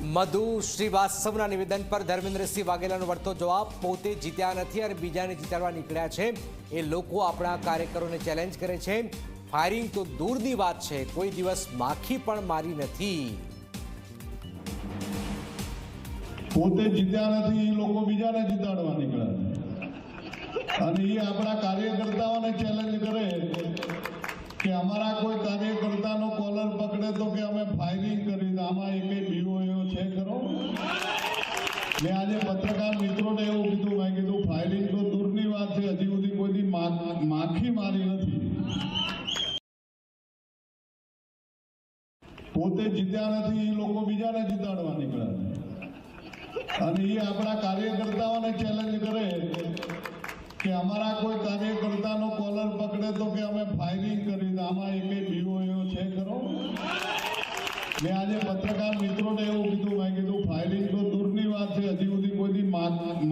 મધુ શ્રીવાસ્તવના નિવેદન પર ધર્મેન્દ્રસિંહ વાઘેલાનો વળતો જવાબ, પોતે જીત્યા નથી અને બીજાને જીતાડવા નીકળ્યા છે. એ લોકો આપણા કાર્યકરોને ચેલેન્જ કરે છે. ફાયરિંગ તો દૂરની વાત છે, કોઈ દિવસ માખી પણ મારી નથી. પોતે જીત્યા નથી, એ લોકો બીજાને જીતાડવા નીકળ્યા અને એ આપણા કાર્યકર્તાઓને ચેલેન્જ કરે કે અમારા કોઈ કાર્યકર્તાનો કોલર પકડે તો કે અમે ફાયરિંગ કરી આમાં એકે મેં આજે પત્રકાર મિત્રોને એવું કીધું, મેં કીધું, ફાઇલિંગ તો દૂરની વાત છે, હજી સુધી કોઈની માખી મારી નથી. પોતે જીત્યા નથી, એ લોકો બીજાને જીતાડવા નીકળ્યા અને એ આપણા કાર્યકર્તાઓને ચેલેન્જ કરે કે અમારા કોઈ કાર્યકર્તાનો મેં આજે પત્રકાર મિત્રોને એવું કીધું, મેં કીધું ફાઇલિંગ તો દૂરની વાત છે, હજી સુધી કોઈની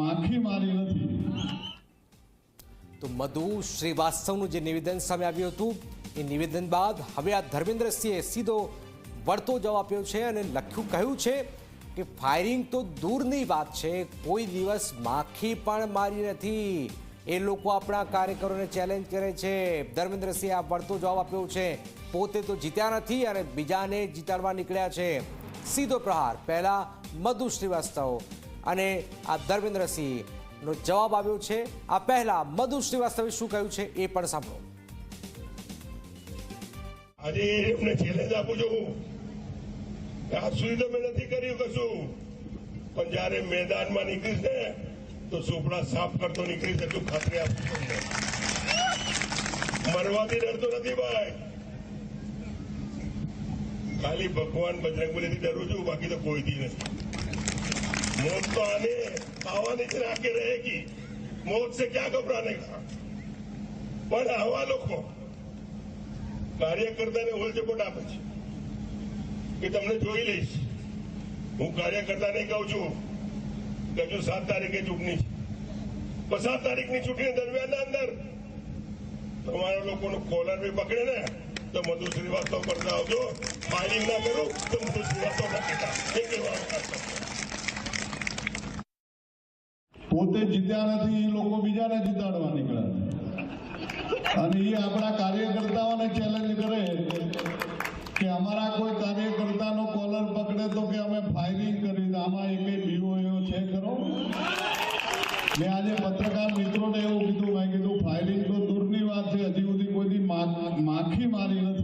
માખી મારી નથી. તો મધુ શ્રીવાસ્તવનું જે નિવેદન સામે આવ્યું હતું, એ નિવેદન બાદ હવે આ ધર્મેન્દ્રસિંહે સીધો વળતો જવાબ આપ્યો છે અને લખ્યું, કહ્યું છે કે ફાયરિંગ તો દૂરની વાત છે, કોઈ દિવસ માખી પણ મારી નથી. એ લોકો આપણા કાર્યકરોને ચેલેન્જ કરે છે. ધર્મેન્દ્રસિંહે આ વળતો જવાબ આપ્યો છે. પોતે તો જીત્યા નથી અને બીજાને જીતાડવા નીકળ્યા છે. સીધો પ્રહાર. પહેલા મધુ શ્રીવાસ્તવ અને આ ધર્મેન્દ્રસિંહ નો જવાબ આવ્યો છે. આ પહેલા મધુ શ્રીવાસ્તવે શું કહ્યું છે એ પણ સાંભળો. આજે એમને ચેલેન્જ આપું છું. આજ સુધી તો મેં નથી કર્યું કશું. પણ જયારે મેદાનમાં નીકળીશ ને તો સોપડા સાફ કરતો નીકળીશ એટલું ખાતરી આપું છું મરવાથી ડરતો નથી ભાઈ. ખાલી ભગવાન બજરંગબલીથી ડરું છું, બાકી તો કોઈથી નથી. મોત તો આને આવવાની જ રાખે રહેગી. મોત છે ક્યાં ગભરાને કા પણ આવા લોકો કાર્યકર્તાને ઓલચપોટ આપે છે કે તમને જોઈ લઈશ. હું કાર્યકર્તાને કહું છું કે હજુ સાત તારીખે ચૂંટણી છે. સાત તારીખની ચૂંટણી દરમિયાન અંદર તમારા લોકોનું કોલર બી પકડે ને તો મધુ શ્રીવાસ્તવ કરતા આવજો. ફાયરિંગ ના કરું તો મધુ શ્રીવાસ્તવ પોતે જીત્યા નથી, એ લોકો બીજાને જીતાડવા નીકળ્યા અને એ આપણા કાર્યકર્તાઓને ચેલેન્જ કરે કે અમારા કોઈ કાર્યકર્તાનો કોલર પકડે તો કે અમે ફાયરિંગ કરી આમાં એક બીઓ એવો છે, ખરો? મેં આજે પત્રકાર મિત્રોને એવું કીધું, મેં કીધું ફાઇલિંગ તો દૂરની વાત છે, હજી સુધી કોઈ માખી મારી નથી.